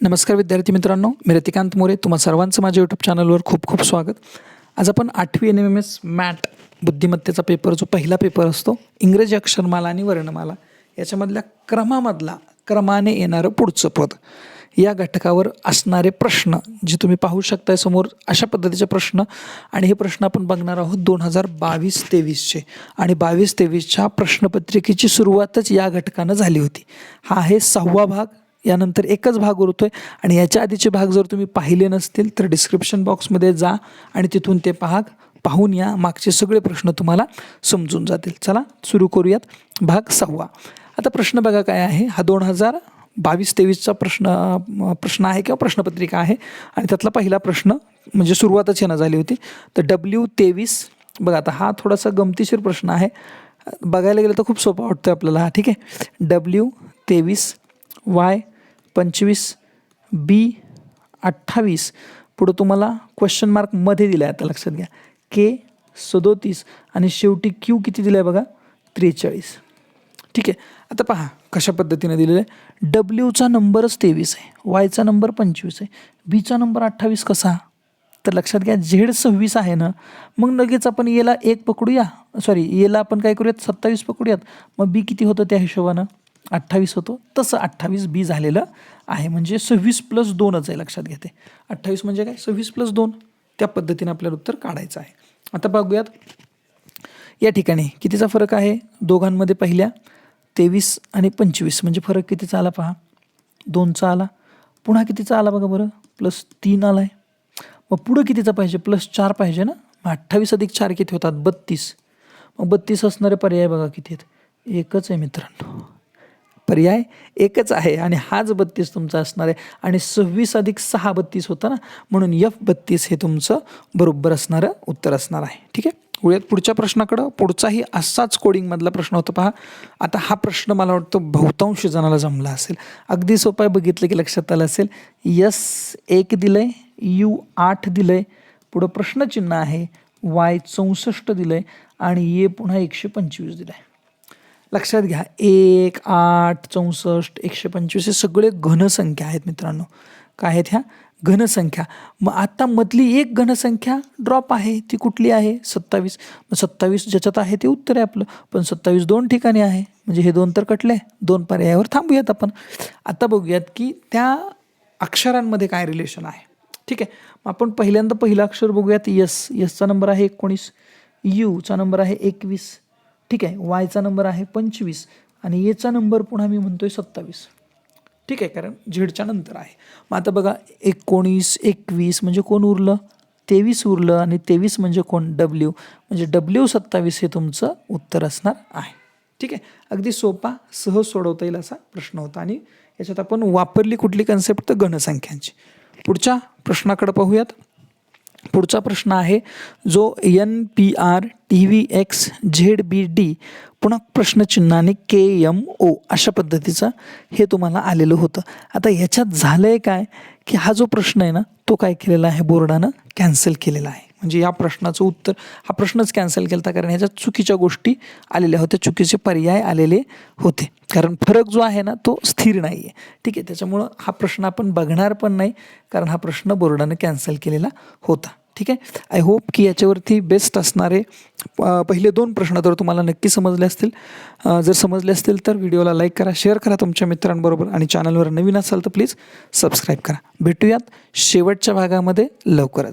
नमस्कार विद्यार्थी मित्रांनो मी रतिकांत मोरे तुम्हा सर्वांचं माझ्या यूट्यूब चॅनलवर खूप खूप स्वागत. आज आपण आठवी N M M S MAT बुद्धिमत्तेचा पेपर जो पहिला पेपर असतो इंग्रजी अक्षरमाला आणि वर्णमाला याच्यामधल्या क्रमामधला क्रमाने येणारं पुढचं पद. या घटकावर असणारे प्रश्न जे तुम्ही पाहू शकताय समोर अशा पद्धतीचे प्रश्न आणि हे प्रश्न आपण बघणार आहोत दोन हजार बावीस तेवीसचे. आणि बावीस तेवीसच्या प्रश्नपत्रिकेची सुरुवातच या घटकानं झाली होती. हा आहे सहावा भाग. यानंतर एकच भाग उरतो आहे आणि याच्या आधीचे भाग जर तुम्ही पाहिले नसतील तर डिस्क्रिप्शन बॉक्समध्ये जा आणि तिथून ते भाग पाहून या. मागचे सगळे प्रश्न तुम्हाला समजून जातील. चला सुरू करूयात. भाग सहावा. आता प्रश्न बघा काय आहे. हा दोन हजार बावीस तेवीसचा प्रश्न प्रश्न आहे किंवा प्रश्नपत्रिका आहे. आणि त्यातला पहिला प्रश्न म्हणजे सुरुवातच यानं झाली होती. तर डब्ल्यू तेवीस. बघा आता हा थोडासा गमतीशीर प्रश्न आहे. बघायला गेलं तर खूप सोपा वाटतो आपल्याला हा. ठीक आहे. डब्ल्यू तेवीस वाय पंचवीस बी अठ्ठावीस. पुढं तुम्हाला क्वेश्चन मार्कमध्ये दिलं आहे आता लक्षात घ्या. के सदोतीस आणि शेवटी क्यू किती दिलं आहे बघा? त्रेचाळीस. ठीक आहे. आता पहा कशा पद्धतीने दिलेलं आहे? डब्ल्यूचा नंबरच तेवीस आहे. वायचा नंबर पंचवीस आहे. बीचा नंबर अठ्ठावीस कसा? तर लक्षात घ्या झेड सव्वीस आहे ना? मग लगेच आपण e येला एक पकडूया. सॉरी येला e आपण काय करूयात? सत्तावीस पकडूयात. मग बी किती होतं त्या हिशोबानं? अठ्ठावीस होतो तसं अठ्ठावीस बी झालेलं आहे. म्हणजे सव्वीस प्लस दोनच आहे लक्षात घेते अठ्ठावीस म्हणजे काय? सव्वीस प्लस दोन. त्या पद्धतीने आपल्याला उत्तर काढायचं आहे. आता बघूयात. या ठिकाणी कितीचा फरक आहे? दोघांमध्ये पहिल्या तेवीस आणि पंचवीस. म्हणजे फरक कितीचा आला पहा? दोनचा आला. पुन्हा कितीचा आला बघा बरं? प्लस तीन आला आहे मग पुढं कितीचा पाहिजे? प्लस चार पाहिजे ना? मग अठ्ठावीस अधिक चार किती होतात? बत्तीस. मग बत्तीस असणारे पर्याय बघा किती आहेत. एकच आहे मित्रांनो. पर्याय एकच आहे आणि हाच बत्तीस तुमचा असणार आहे. आणि सव्वीस अधिक सहा बत्तीस होता ना? म्हणून यफ बत्तीस हे तुमचं बरोबर असणारं उत्तर असणार आहे. ठीक आहे? वळूयात पुढच्या प्रश्नाकडं. पुढचाही असाच कोडिंगमधला प्रश्न होता पहा. आता हा प्रश्न मला वाटतं बहुतांश जणाला जमला असेल. अगदी सोपा आहे बघितलं की लक्षात आलं असेल. यस एक दिलं आहे यू आठ दिलं आहे पुढं प्रश्नचिन्ह आहे. वाय चौसष्ट दिलं आहे आणि ये पुन्हा एकशे पंचवीस दिलं आहे लक्षात घ्या. एक आठ चौसष्ट एकशे पंचवीस हे सगळे घनसंख्या आहेत मित्रांनो. काय आहेत ह्या? घनसंख्या. मग आता मधली एक घनसंख्या ड्रॉप आहे ती कुठली आहे? सत्तावीस. मग सत्तावीस ज्याच्यात आहे ते उत्तर आहे आपलं. पण सत्तावीस दोन ठिकाणी आहे. म्हणजे हे दोन तर कटले. दोन पर्यायावर थांबूयात आपण. आता बघूयात की त्या अक्षरांमध्ये काय रिलेशन आहे. ठीक आहे? मग आपण पहिल्यांदा पहिलं अक्षर बघूयात. यस. यसचा नंबर आहे एकोणीस. यूचा नंबर आहे एकवीस. ठीक आहे वायचा नंबर आहे पंचवीस आणि येचा नंबर पुन्हा मी म्हणतोय सत्तावीस. ठीक आहे कारण झेडच्या नंतर आहे. मग आता बघा एकोणीस एकवीस म्हणजे कोण उरलं? तेवीस उरलं आणि तेवीस म्हणजे कोण? डब्ल्यू म्हणजे डब्ल्यू सत्तावीस हे तुमचं उत्तर असणार आहे. ठीक आहे अगदी सोपा सहज सोडवता येईल असा प्रश्न होता. आणि याच्यात आपण वापरली कुठली कन्सेप्ट तर घनसंख्यांची. पुढच्या प्रश्नाकडे पाहूयात. पुढचा प्रश्न आहे जो N P R T V X Z B D पुन्हा प्रश्नचिन्हाने के एम ओ अशा पद्धतीचं हे तुम्हाला आलेलं होतं. आता याच्यात झालं आहे काय? की हा जो प्रश्न आहे ना तो काय केलेला आहे? बोर्डानं कॅन्सल केलेला आहे. म्हणजे या प्रश्नाचं उत्तर हा प्रश्नच कॅन्सल केला होता कारण ह्याच्यात चुकीच्या गोष्टी आलेल्या होत्या चुकीचे पर्याय आलेले होते. कारण फरक जो आहे ना तो स्थिर नाही आहे ठीक आहे त्याच्यामुळं हा प्रश्न आपण बघणार पण नाही कारण हा प्रश्न बोर्डानं कॅन्सल केलेला होता. ठीक आहे? आय होप की याच्यावरती बेस्ट असणारे पहिले दोन प्रश्न तर तुम्हाला नक्की समजले असतील. जर समजले असतील तर व्हिडिओला लाईक करा शेअर करा तुमच्या मित्रांबरोबर आणि चॅनलवर नवीन असाल तर प्लीज सबस्क्राईब करा. भेटूयात शेवटच्या भागामध्ये लवकरच.